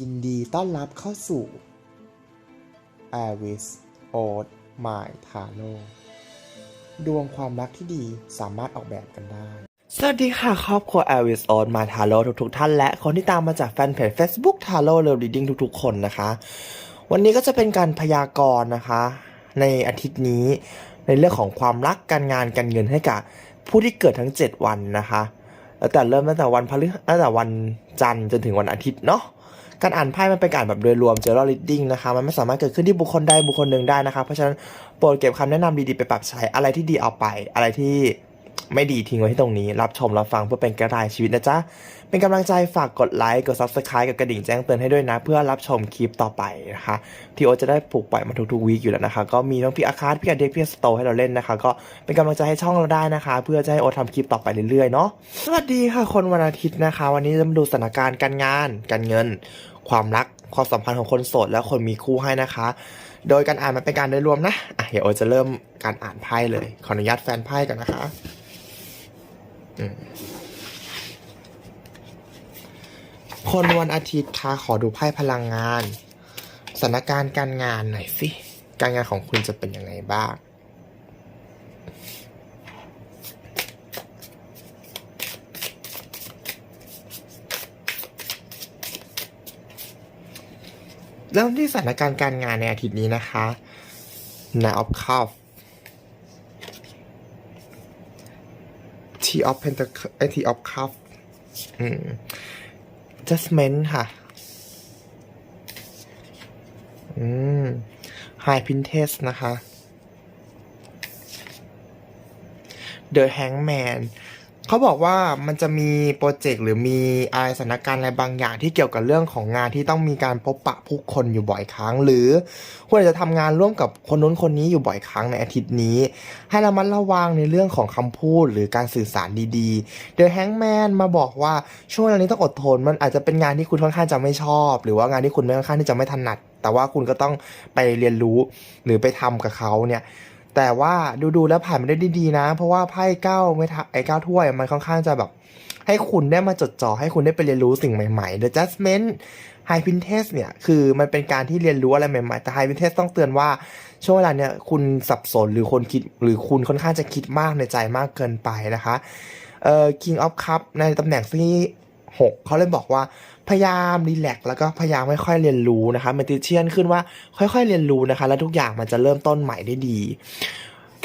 ยินดีต้อนรับเข้าสู่ a r i s o d My t a r o ดวงความรักที่ดีสามารถออกแบบกันได้ สวัสดีค่ะ ครอบครัว a r i s o d My t a r o ทุกๆท่านและคนที่ตามมาจากแฟนเพจ Facebook t a r o Love Reading ทุกๆ คนนะคะ วันนี้ก็จะเป็นการพยากรณ์นะคะ ในอาทิตย์นี้ในเรื่องของความรักการงานการเงินให้กับผู้ที่เกิดทั้ง 7 วันนะคะแต่เริ่มตั้งแต่วันพฤหัสตั้งแต่วันจันทร์จนถึงวันอาทิตย์เนาะ การอ่านไพ่มันเป็นการแบบโดยรวมเจอร์รี่ดิ้งนะคะมันไม่สามารถเกิดขึ้นที่บุคคลใดบุคคลหนึ่งได้นะคะเพราะฉะนั้นโปรดเก็บคำแนะนำดีๆไปปรับใช้อะไรที่ดีเอาไป อะไรที่ ไม่ดีทิ้งไว้ที่ตรงนี้ รับชมรับฟังเพื่อเป็นกระดายชีวิตนะจ๊ะ เป็นกำลังใจฝากกดไลค์กด subscribe กับกระดิ่งแจ้งเตือนให้ด้วยนะ เพื่อรับชมคลิปต่อไปนะคะที่โอจะได้ปลูกปล่อยมาทุกๆวีคอยู่แล้วนะคะ ก็มีทั้งพี่อาคาร์พี่อเด็กพี่สโตให้เราเล่นนะคะ ก็เป็นกำลังใจให้ช่องเราได้นะคะ เพื่อจะให้โอทำคลิปต่อไปเรื่อยๆเนาะสวัสดีค่ะคนวันอาทิตย์นะคะ วันนี้จะมาดูสถานการณ์การงาน การเงิน ความรักความสัมพันธ์ของคนโสดและคนมีคู่ให้นะคะ โดยการอ่านมันเป็นการโดยรวมนะอะเดี๋ยวโอจะเริ่มการอ่านไพ่เลย ขออนุญาตแฟนไพ่กันนะคะ คนวันอาทิตย์ค่ะขอดูไพ่พลังงานสถานการณ์การงานหน่อยสิ การงานของคุณจะเป็นยังไงบ้างเริ่มที่สถานการณ์การงานในอาทิตย์นี้นะคะ Nine of Cups Pentacle ไอ T of Cups อืม Judgment ค่ะ อืม High Princess นะคะ The Hangman เขาบอกว่ามันจะมีโปรเจกต์หรือมีอะไรสถานการณ์อะไรบางอย่างที่เกี่ยวกับเรื่องของงานที่ต้องมีการพบปะผู้คนอยู่บ่อยครั้ง หรือคุณอาจจะทำงานร่วมกับคนนู้นคนนี้อยู่บ่อยครั้งในอาทิตย์นี้ ให้ระมัดระวังในเรื่องของคำพูดหรือการสื่อสารดีๆ The Hangman มาบอกว่าช่วงเวลานี้ต้องอดทน มันอาจจะเป็นงานที่คุณค่อนข้างจะไม่ชอบ หรือว่างานที่คุณไม่ค่อนข้างที่จะไม่ถนัด แต่ว่าคุณก็ต้องไปเรียนรู้หรือไปทำกับเขาเนี่ย แต่ว่าดูๆแล้วผ่านมาได้ดีๆนะ เพราะว่าไพ่เก้าไม่ทไอ้เก้าถ้วยมันค่อนข้างจะแบบ ให้คุณได้มาจดจ่อให้คุณได้ไปเรียนรู้สิ่งใหม่ๆ The Judgment High Princess เนี่ย คือมันเป็นการที่เรียนรู้อะไรใหม่ๆ แต่ High Princess ต้องเตือนว่า ช่วงเวลาเนี่ยคุณสับสนหรือคนคิดหรือคุณค่อนข้างจะคิดมากในใจมากเกินไปนะคะเอ่อ King of Cup ในตำแหน่งที่ 6 เขาเลยบอกว่าพยายามรีแลกแล้วก็พยายามค่อยๆเรียนรู้นะคะเมติเชียนขึ้นว่าค่อยๆเรียนรู้นะคะ แล้วทุกอย่างมันจะเริ่มต้นใหม่ได้ดี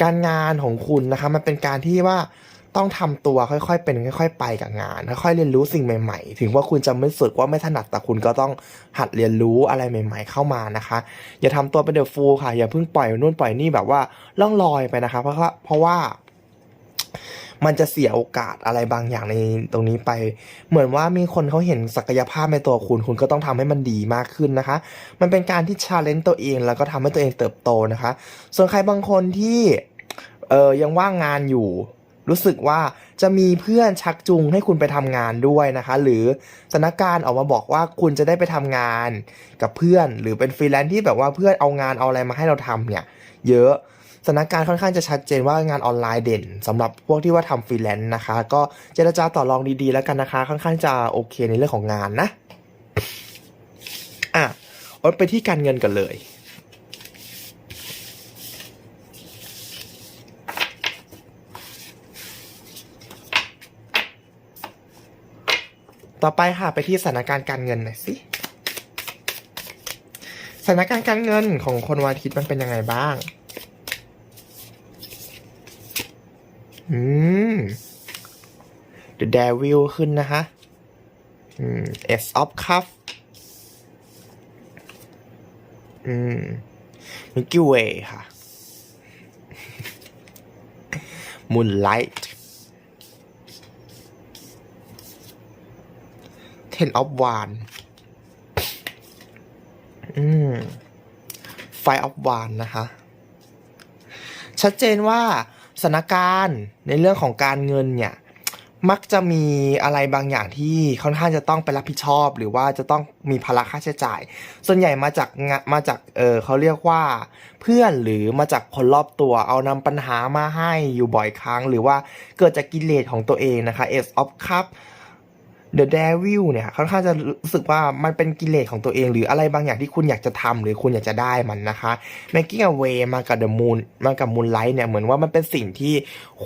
การงานของคุณนะคะมันเป็นการที่ว่าต้องทำตัวค่อยๆเป็นค่อย ๆ ไปกับงานค่อยๆเรียนรู้สิ่งใหม่ ๆ ถึงว่าคุณจะไม่ฝึกว่าไม่ถนัดแต่คุณก็ต้องหัดเรียนรู้อะไรใหม่ ๆ เข้ามานะคะ อย่าทำตัวเป็นเดอะฟูลค่ะอย่าเพิ่งปล่อยนู่นปล่อยนี่แบบว่าล่องลอยไปนะคะ เพราะว่าเพราะว่า มันจะเสียโอกาสอะไรบางอย่างในตรงนี้ไป เหมือนว่ามีคนเขาเห็นศักยภาพในตัวคุณ คุณก็ต้องทำให้มันดีมากขึ้นนะคะ มันเป็นการที่ชาเลนจ์ตัวเองแล้วก็ทำให้ตัวเองเติบโตนะคะ ส่วนใครบางคนที่เออยังว่างงานอยู่ รู้สึกว่าจะมีเพื่อนชักจูงให้คุณไปทำงานด้วยนะคะ หรือสถานการณ์ออกมาบอกว่าคุณจะได้ไปทำงานกับเพื่อน หรือเป็นฟรีแลนซ์ที่แบบว่าเพื่อนเอางานเอาอะไรมาให้เราทำเนี่ย เยอะ สถานการณ์ค่อนข้างจะชัดเจนว่างานออนไลน์เด่นสำหรับพวกที่ว่าทำฟรีแลนซ์นะคะ ก็เจรจาต่อรองดีๆ แล้วกันนะคะ ค่อนข้างจะโอเคในเรื่องของงานนะอะอนไปที่การเงินกันเลยต่อไปค่ะไปที่สถานการณ์การเงินหน่อยสิ สถานการณ์การเงินของคนวันอาทิตย์มันเป็นยังไงบ้าง อืม The Devil ขึ้นนะคะอืม S of Cup อืม Milky Way ค่ะ Moonlight Ten of Wands อืม Five of Wands นะคะ ชัดเจนว่า สถานการณ์ในเรื่องของการเงินเนี่ยมักจะมีอะไรบางอย่างที่ค่อนข้างจะต้องไปรับผิดชอบ หรือว่าจะต้องมีภาระค่าใช้จ่าย ส่วนใหญ่มาจากงมาจากเออเขาเรียกว่าเพื่อนหรือมาจากคนรอบตัวเอานำปัญหามาให้อยู่บ่อยครั้ง หรือว่าเกิดจากกิเลสของตัวเองนะคะ S of Cup The Devil เนี่ยค่อนข้างจะรู้สึกว่ามันเป็นกิเลสของตัวเอง หรืออะไรบางอย่างที่คุณอยากจะทำหรือคุณอยากจะได้มันนะคะ Making a way มากับ The Moon มากับ Moonlight เนี่ยเหมือนว่ามันเป็นสิ่งที่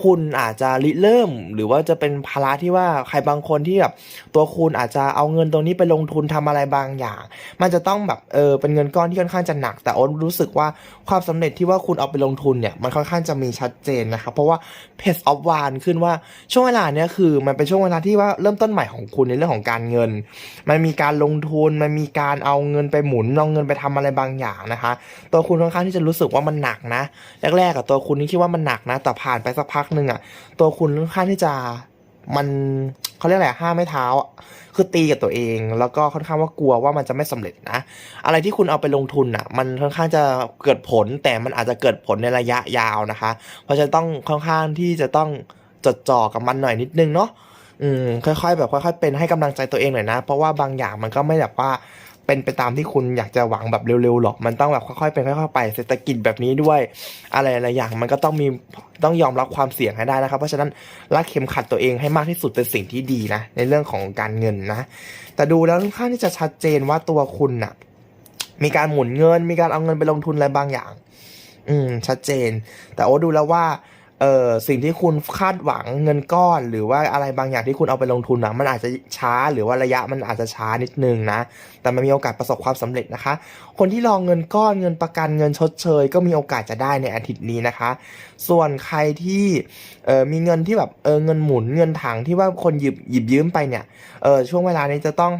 คุณอาจจะริเริ่ม หรือว่าจะเป็นภาระที่ว่าใครบางคนที่แบบตัวคุณอาจจะเอาเงินตรงนี้ไปลงทุนทำอะไรบางอย่าง มันจะต้องแบบเออเป็นเงินก้อนที่ค่อนข้างจะหนัก แต่โอ๊ตรู้สึกว่าความสำเร็จที่ว่าคุณเอาไปลงทุนเนี่ยมันค่อนข้างจะมีชัดเจนนะครับเพราะว่า Page of w a n ขึ้นว่าช่วงเวลาเนี้ยคือมันเป็นช่วงเวลาที่ว่าเริ่มต้นใหม่ของคุณในเรื่องของการเงิน มันมีการลงทุน มันมีการเอาเงินไปหมุนเอาเงินไปทำอะไรบางอย่างนะคะ ตัวคุณค่อนข้างที่จะรู้สึกว่ามันหนักนะ แรกๆกับตัวคุณนี่คิดว่ามันหนักนะ แต่ผ่านไปสักพักหนึ่งอะตัวคุณค่อนข้างที่จะมันเขาเรียกอะไรห้ามไม่เท้าอะคือตีกับตัวเอง แล้วก็ค่อนข้างว่ากลัวว่ามันจะไม่สำเร็จนะ อะไรที่คุณเอาไปลงทุนอะ มันค่อนข้างจะเกิดผล แต่มันอาจจะเกิดผลในระยะยาวนะคะ เพราะฉะนั้นต้องค่อนข้างที่จะต้องจดจ่อกับมันหน่อยนิดนึงเนาะ อืมค่อยๆแบบค่อยๆเป็นให้กำลังใจตัวเองหน่อยนะ เพราะว่าบางอย่างมันก็ไม่แบบว่าเป็นไปตามที่คุณอยากจะหวังแบบเร็วๆหรอก มันต้องแบบค่อยๆเป็นค่อยๆไป เศรษฐกิจแบบนี้ด้วย อะไรหลายอย่าง มันก็ต้องมีต้องยอมรับความเสี่ยงให้ได้นะครับ เพราะฉะนั้นรักเข็มขัดตัวเองให้มากที่สุดเป็นสิ่งที่ดีนะ ในเรื่องของการเงินนะ แต่ดูแล้วค่อนข้างที่จะชัดเจนว่าตัวคุณน่ะ มีการหมุนเงิน มีการเอาเงินไปลงทุนอะไรบางอย่าง อืม ชัดเจน แต่โอ้ดูแล้วว่า เออสิ่งที่คุณคาดหวังเงินก้อน หรือว่าอะไรบางอย่างที่คุณเอาไปลงทุนนะมันอาจจะช้าหรือว่าระยะมันอาจจะช้านิดนึงนะ แต่มันมีโอกาสประสบความสำเร็จนะคะ คนที่รองเงินก้อนเงินประกันเงินชดเชย ก็มีโอกาสจะได้ในอาทิตย์นี้นะคะ ส่วนใครที่เออมีเงินที่แบบเออเงินหมุนเงินถังที่ว่าคนหยิบหยิบยืมไปเนี่ยเออช่วงเวลานี้จะต้อง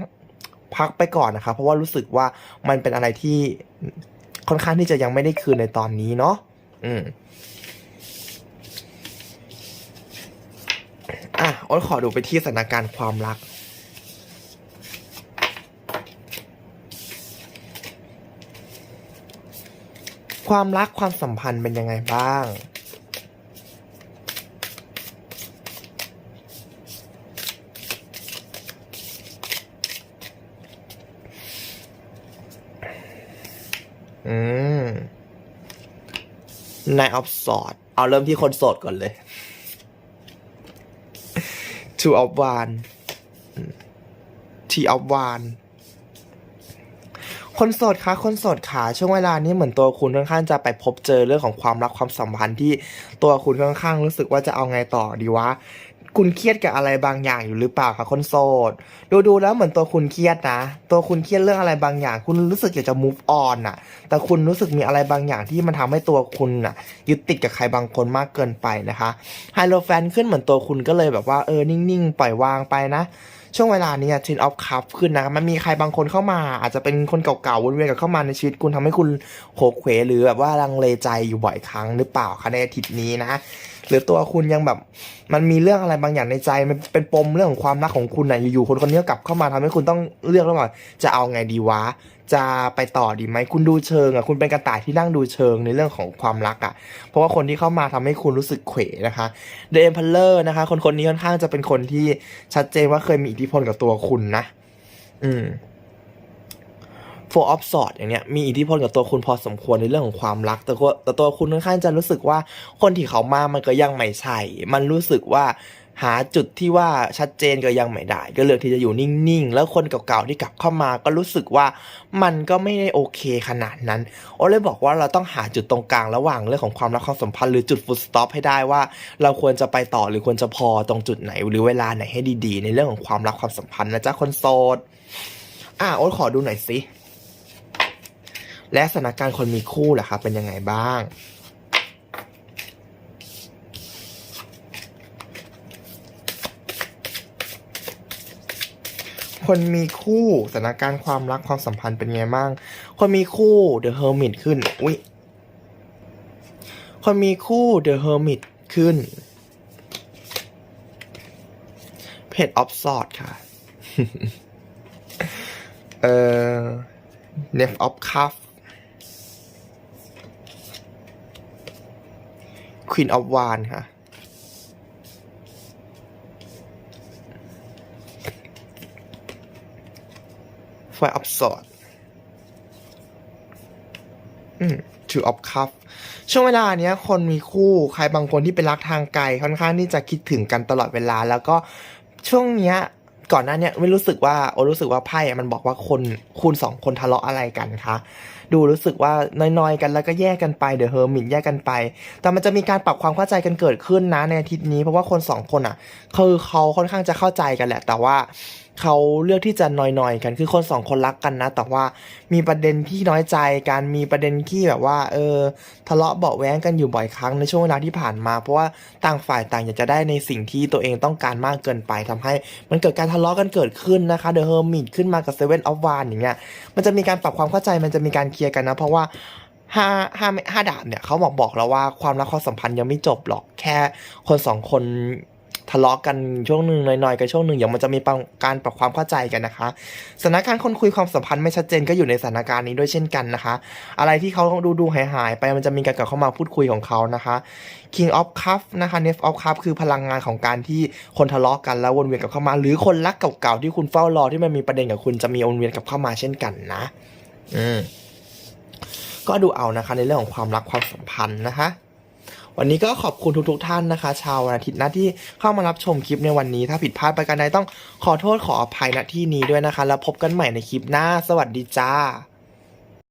พักไปก่อนนะคะ เพราะว่ารู้สึกว่ามันเป็นอะไรที่ค่อนข้างที่จะยังไม่ได้คืนในตอนนี้เนาะอืม อ้นขอดูไปที่สถานการณ์ความรัก ความรักความสัมพันธ์เป็นยังไงบ้าง อืมนายออฟสอด เอาเริ่มที่คนโสดก่อนเลย two of one t of one คนโสดคะคนโสดขาช่วงเวลานี้เหมือนตัวคุณค่อนข้างจะไปพบเจอเรื่องของความรักความสัมพันธ์ที่ตัวคุณค่อนข้างรู้สึกว่าจะเอาไงต่อดีวะ คุณเครียดกับอะไรบางอย่างอยู่หรือเปล่าคะคนโสดดูดูๆแล้วเหมือนตัวคุณเครียดนะ ตัวคุณเครียดเรื่องอะไรบางอย่าง คุณรู้สึกอยากจะ move on น่ะแต่คุณรู้สึกมีอะไรบางอย่างที่มันทำให้ตัวคุณน่ะยึดติดกับใครบางคนมากเกินไปนะคะไฮโลแฟนขึ้นเหมือนตัวคุณก็เลยแบบว่าเออนิ่งๆ ปล่อยวางไปนะช่วงเวลานี้ทินออฟคัพขึ้นนะมันมีใครบางคนเข้ามา อาจจะเป็นคนเก่าๆวนเวียนกับเข้ามาในชีวิตคุณทำให้คุณโขกเขวหรือแบบว่าลังเลใจอยู่บ่อยครั้งหรือเปล่าคะในอาทิตย์นี้นะ หรือตัวคุณยังแบบ มันมีเรื่องอะไรบางอย่างในใจ มันเป็นปมเรื่องของความรักของคุณนะอยู่ๆคนคนนี้กลับเข้ามาทำให้คุณต้องเลือกระหว่างจะเอาไงดีวะ จะไปต่อดีไหมคุณดูเชิงอะคุณเป็นกระต่ายที่นั่งดูเชิงในเรื่องของความรักอะ เพราะว่าคนที่เข้ามาทำให้คุณรู้สึกเขวนะคะเดมพัลเลอร์นะคะ คนคนนี้ค่อนข้างจะเป็นคนที่ชัดเจนว่าเคยมีอิทธิพลกับตัวคุณนะ อืม f o r of s w o r d อย่างเนี้ยมีอิทธิพลกับตัวคุณพอสมควรในเรื่องของความรัก แต่ก็แต่ตัวคุณค่อนข้างจะรู้สึกว่าคนที่เขามามันก็ยังไม่ใช่ มันรู้สึกว่าหาจุดที่ว่าชัดเจนก็ยังไม่ได้ ก็เลือกที่จะอยู่นิ่งๆ แล้วคนเก่าๆที่กลับเข้ามาก็รู้สึกว่ามันก็ไม่ได้โอเคขนาดนั้นโอ้เลยบอกว่าเราต้องหาจุดตรงกลางระหว่างเรื่องของความรักความสัมพันธ์หรือจุดฟุตสต็อปให้ได้ว่า เราควรจะไปต่อหรือควรจะพอตรงจุดไหน หรือเวลาไหนให้ดีๆ ในเรื่องของความรักความสัมพันธ์นะจ๊ะคนโสดอะโอ๊ตขอดูหน่อยสิ และสถานการณ์คนมีคู่ล่ะครับเป็นยังไงบ้างคนมีคู่สถานการณ์ความรักความสัมพันธ์เป็นไงบ้าง คนมีคู่ The Hermit ขึ้น อุ้ยคนมีคู่ The Hermit ขึ้น เพจออฟซอดค่ะ เอ่อ n e f of Cup Queen of w a n ค่ะ Five of Swords อืม Two of Cup ช่วงเวลาเนี้ยคนมีคู่ใครบางคนที่เป็นรักทางไกลค่อนข้างที่จะคิดถึงกันตลอดเวลา แล้วก็ช่วงเนี้ยก่อนหน้าเนี้ยไม่รู้สึกว่าโอรู้สึกว่าไพ่มันบอกว่าคนคุณสองคนทะเลาะอะไรกันคะดูรู้สึกว่าน้อยๆกันแล้วก็แยกกันไปเดี๋ยวเฮอร์มิตแยกกันไป แต่มันจะมีการปรับความเข้าใจกันเกิดขึ้นนะในอาทิตย์นี้เพราะว่าคนสองคนอะคือเขาค่อนข้างจะเข้าใจกันแหละ แต่ว่าเขาเลือกที่จะนอยๆกันคือคนสองคนรักกันนะ แต่ว่ามีประเด็นที่น้อยใจกันมีประเด็นที่แบบว่า เออ ทะเลาะเบาแว้งกันอยู่บ่อยครั้งในช่วงเวลาที่ผ่านมา เพราะว่าต่างฝ่ายต่างอยากจะได้ในสิ่งที่ตัวเองต้องการมากเกินไปทำให้มันเกิดการทะเลาะกันเกิดขึ้นนะคะเดอะเฮอร์มิตขึ้นมากับเซเว่นออฟวานอย่างเงี้ยมันจะมีการปรับความเข้าใจมันจะมีการเคลียร์กันนะ เพราะว่าห้าห้าห้าดาบเนี่ยเขาบอกบอกแล้วว่าความรักความสัมพันธ์ยังไม่จบหรอกแค่คนสองคนทะเลาะกันช่วงหนึ่งหน่อยๆกันช่วงหนึ่งอย่างมันจะมีการปรับความเข้าใจกันนะคะสถานการณ์คนคุยความสัมพันธ์ไม่ชัดเจนก็อยู่ในสถานการณ์นี้ด้วยเช่นกันนะคะ อะไรที่เขาดูดูหายหายๆไปมันจะมีการกลับเข้ามาพูดคุยของเขานะคะ King of Cup นะคะ n e f of Cup คือพลังงานของการที่คนทะเลาะกันแล้ววนเวียนกับเข้ามา หรือคนรักเก่าๆที่คุณเฝ้ารอที่มันมีประเด็นกับคุณจะมีวนเวียนกับเข้ามาเช่นกันนะ อืม ก็ดูเอานะคะในเรื่องของความรักความสัมพันธ์นะคะ วันนี้ก็ขอบคุณทุกๆท่านนะคะ ชาววันอาทิตย์นะที่เข้ามารับชมคลิปในวันนี้ ถ้าผิดพลาดไปกันใดต้องขอโทษขออภัยณที่นี้ด้วยนะคะ แล้วพบกันใหม่ในคลิปหน้า สวัสดีจ้า